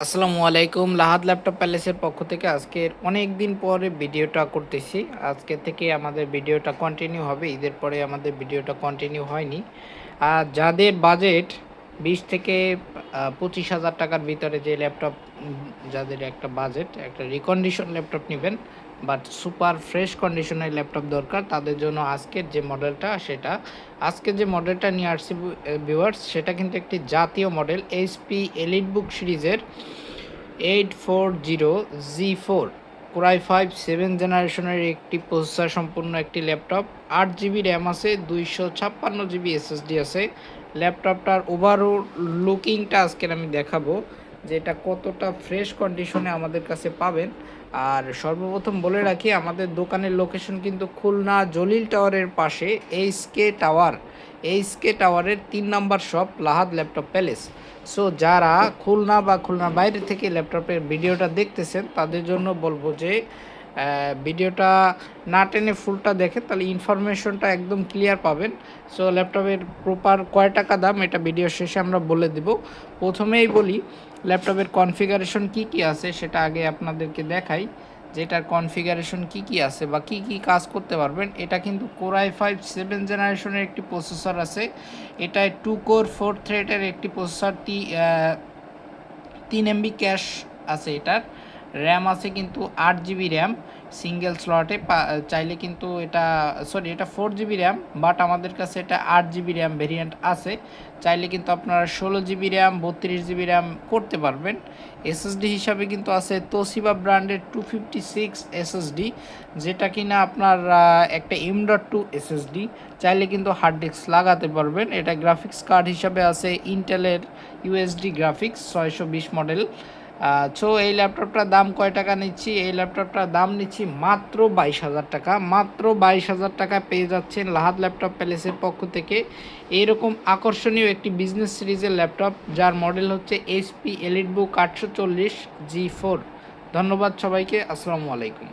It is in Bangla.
আসসালামু আলাইকুম। লাহাদ ল্যাপটপ প্যালেসের পক্ষ থেকে আজকের অনেক দিন পরে ভিডিওটা করতেছি। আজকে থেকে আমাদের ভিডিওটা কন্টিনিউ হবে। ঈদের পরে আমাদের ভিডিওটা কন্টিনিউ হয়নি। আর যাদের বাজেট বিশ থেকে পঁচিশ হাজার টাকার ভিতরে যে ল্যাপটপ যাদের একটা বাজেট একটা রিকন্ডিশন ল্যাপটপ নেবেন বাট সুপার ফ্রেশ কন্ডিশনের ল্যাপটপ দরকার, তাদের জন্য আজকের যে মডেলটা সেটা, আজকে যে মডেলটা নিয়ে আসছি ভিউয়ার্স সেটা কিন্তু একটি জাতীয় মডেল এইচপি এলিট বুক সিরিজের eight four zero G four core i five seven জেনারেশনের একটি প্রসেসর সম্পূর্ণ একটি ল্যাপটপ আট জিবি র্যাম আছে, দুইশো ছাপ্পান্ন জিবি এসএসডি আছে। ল্যাপটপটার ওভারঅল লুকিংটা আজকের আমি দেখাবো যে এটা কতটা ফ্রেশ কন্ডিশনে আমাদের কাছে পাবেন। আর সর্বপ্রথম বলে রাখি, আমাদের দোকানের লোকেশন কিন্তু খুলনা জলিল টাওয়ারের পাশে, H K tower H K টাওয়ারের তিন নম্বর shop, Lahad laptop palace. So যারা খুলনা বা খুলনার বাইরে থেকে ল্যাপটপের ভিডিওটা দেখতেছেন, তাদের জন্য বলব যে ভিডিওটা না টেনে ফুলটা দেখে তাহলে ইনফরমেশনটা একদম ক্লিয়ার পাবেন। সো ল্যাপটপের প্রপার কয় টাকা দাম, এটা ভিডিও শেষে আমরা বলে দেব। প্রথমেই বলি, ল্যাপটপের কনফিগারেশন কি কি আছে, সেটা আগে আপনাদেরকে দেখাই। যে এটার কনফিগারেশন কি কি আছে বা কি কি কাজ করতে পারবেন, এটা কিন্তু কোরাই ফাইভ সেভেন জেনারেশনের একটি প্রসেসর আছে। এটায় টু কোর ফোর থ্রেডের একটি প্রসেসর টি তিন এমবি ক্যাশ আছে এটার। র্যাম আছে কিন্তু আট জিবি র্যাম সিঙ্গেল স্লটে চাইলে কিন্তু এটা সরি এটা ফোর জিবি র্যাম বাট আমাদের কাছে এটা আট জিবি র্যাম ভেরিয়েন্ট আছে। চাইলে কিন্তু আপনারা ষোলো জিবি র্যাম বত্রিশ জিবি র্যাম করতে পারবেন। এসএসডি হিসাবে কিন্তু আছে তোসিবা ব্র্যান্ডের টু ফিফটি সিক্স এসএসডি যেটা কিনা আপনার একটা এম ডট টু এসএসডি চাইলে কিন্তু হার্ড ডিস্ক লাগাতে পারবেন। এটা গ্রাফিক্স কার্ড হিসাবে আছে ইন্টেলের ইউএসডি গ্রাফিক্স ছয়শো বিশ মডেল সো এই ল্যাপটপটার দাম কয় টাকা নিচ্ছি? এই ল্যাপটপটার দাম নিচ্ছি মাত্র বাইশ হাজার টাকা। মাত্র বাইশ হাজার টাকা পেয়ে যাচ্ছেন লাহাদ ল্যাপটপ প্যালেসের পক্ষ থেকে। এইরকম আকর্ষণীয় একটি বিজনেস সিরিজের ল্যাপটপ, যার মডেল হচ্ছে এইচপি এলিট বুক আটশো চল্লিশ জি ফোর। ধন্যবাদ সবাইকে। আসসালামু আলাইকুম।